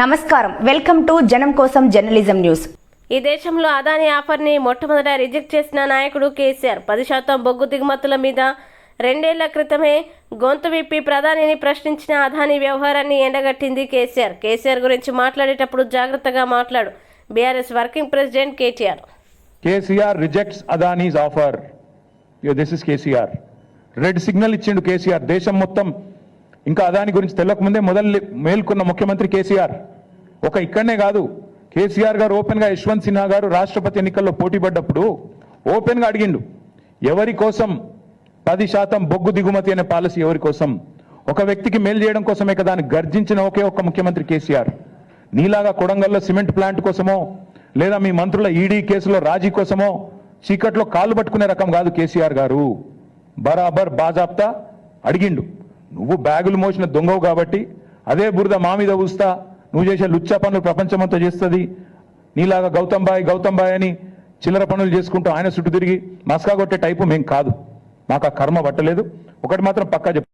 నమస్కారం. Welcome to జనం కోసం జర్నలిజం న్యూస్. ఈ దేశంలో అదాని ఆఫర్ని మొట్టమొదట రిజెక్ట్ చేసిన నాయకుడు కేసీఆర్. పది శాతం బొగ్గు దిగుమతుల మీద రెండేళ్ళ క్రితమే గొంతు విప్పి ప్రధానిని ప్రశ్నించిన అదాని వ్యవహారాన్ని ఎండగట్టింది కేసీఆర్. కేసీఆర్ గురించి మాట్లాడేటప్పుడు జాగ్రత్తగా మాట్లాడు. BRS working president KTR. KCR rejects Adani's offer. This is KCR. Red signal ఇచ్చిండు కేసీఆర్. దేశం మొత్తం ఇంకా అదాని గురించి తెలియకముందే మొదలు మేల్కొన్న ముఖ్యమంత్రి కేసీఆర్. ఒక ఇక్కడనే కాదు కేసీఆర్ గారు ఓపెన్గా యశ్వంత్ సిన్హా గారు రాష్ట్రపతి ఎన్నికల్లో పోటీ పడ్డప్పుడు ఓపెన్గా అడిగిండు ఎవరి కోసం పది శాతం బొగ్గు దిగుమతి అనే పాలసీ ఎవరి కోసం? ఒక వ్యక్తికి మేలు చేయడం కోసమే కదా అని గర్జించిన ఒకే ఒక్క ముఖ్యమంత్రి కేసీఆర్. నీలాగా కొడంగల్లో సిమెంట్ ప్లాంట్ కోసమో లేదా మీ మంత్రుల ఈడీ కేసులో రాజీ కోసమో చీకట్లో కాళ్ళు పట్టుకునే రకం కాదు కేసీఆర్ గారు. బరాబర్ బాజాబ్తా అడిగిండు. నువ్వు బ్యాగులు మోసిన దొంగవు కాబట్టి అదే బురద మా మీద ఊస్తా నువ్వు చేసే లుచ్చా పనులు ప్రపంచమంతా చేస్తుంది. నీలాగా గౌతమ్ బాయ్ గౌతమ్ బాయ్ అని చిల్లర పనులు చేసుకుంటూ ఆయన చుట్టూ తిరిగి మస్కా కొట్టే టైపు మేం కాదు. మాకు ఆ కర్మ పట్టలేదు. ఒకటి మాత్రం పక్కా చెప్పు.